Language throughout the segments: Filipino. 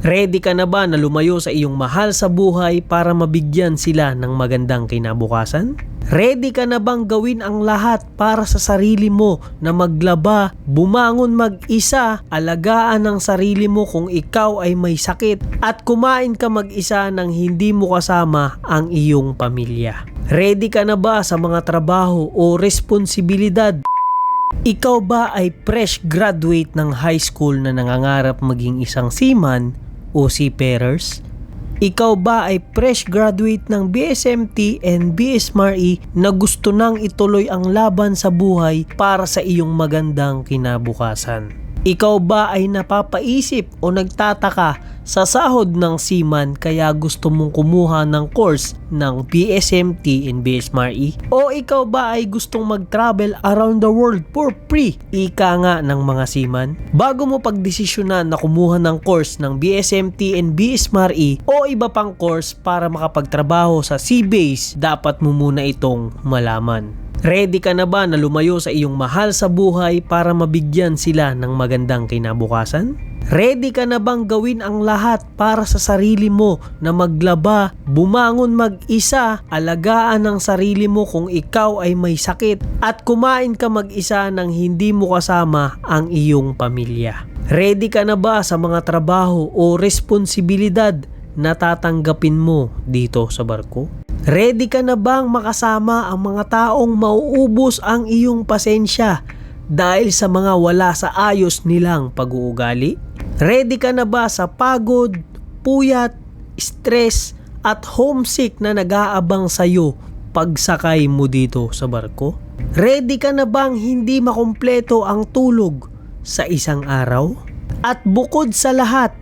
Ready ka na ba na lumayo sa iyong mahal sa buhay para mabigyan sila ng magandang kinabukasan? Ready ka na bang gawin ang lahat para sa sarili mo na maglaba, bumangon mag-isa, alagaan ang sarili mo kung ikaw ay may sakit at kumain ka mag-isa nang hindi mo kasama ang iyong pamilya? Ready ka na ba sa mga trabaho o responsibilidad ikaw ba ay fresh graduate ng high school na nangangarap maging isang seaman o seafarers? Ikaw ba ay fresh graduate ng BSMT and BSMRE na gusto nang ituloy ang laban sa buhay para sa iyong magandang kinabukasan? Ikaw ba ay napapaisip o nagtataka sa sahod ng seaman kaya gusto mong kumuha ng course ng BSMT and BSMRE? O ikaw ba ay gustong mag-travel around the world for free? Ika nga ng mga seaman. Bago mo pagdesisyonan na kumuha ng course ng BSMT and BSMRE o iba pang course para makapagtrabaho sa sea base, dapat mo muna itong malaman. Ready ka na ba na lumayo sa iyong mahal sa buhay para mabigyan sila ng magandang kinabukasan? Ready ka na bang gawin ang lahat para sa sarili mo na maglaba, bumangon mag-isa, alagaan ang sarili mo kung ikaw ay may sakit at kumain ka mag-isa nang hindi mo kasama ang iyong pamilya? Ready ka na ba sa mga trabaho o responsibilidad na tatanggapin mo dito sa barko? Ready ka na bang makasama ang mga taong mauubos ang iyong pasensya dahil sa mga wala sa ayos nilang pag-uugali? Ready ka na ba sa pagod, puyat, stress at homesick na nag-aabang sa iyo pagsakay mo dito sa barko? Ready ka na bang hindi makumpleto ang tulog sa isang araw? At bukod sa lahat,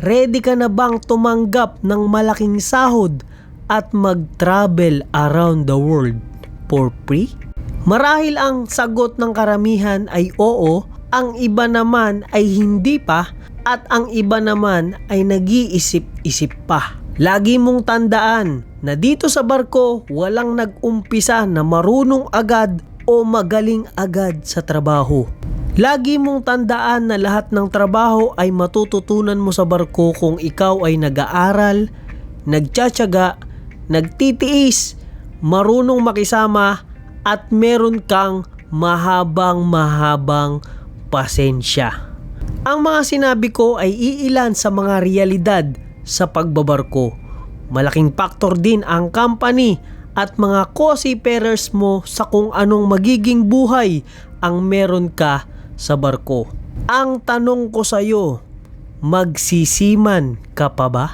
ready ka na bang tumanggap ng malaking sahod at mag-travel around the world for free? Marahil ang sagot ng karamihan ay oo, ang iba naman ay hindi pa at ang iba naman ay nag-iisip-isip pa. Lagi mong tandaan na dito sa barko walang nag-umpisa na marunong agad o magaling agad sa trabaho. Lagi mong tandaan na lahat ng trabaho ay matututunan mo sa barko kung ikaw ay nag-aaral, nagtsatsaga, nagtitiis, marunong makisama at meron kang mahabang mahabang pasensya. Ang mga sinabi ko ay iilan sa mga realidad sa pagbabarko. Malaking faktor din ang company at mga co-seafarers mo sa kung anong magiging buhay ang meron ka sa barko. Ang tanong ko sa iyo, magsisiman ka pa ba?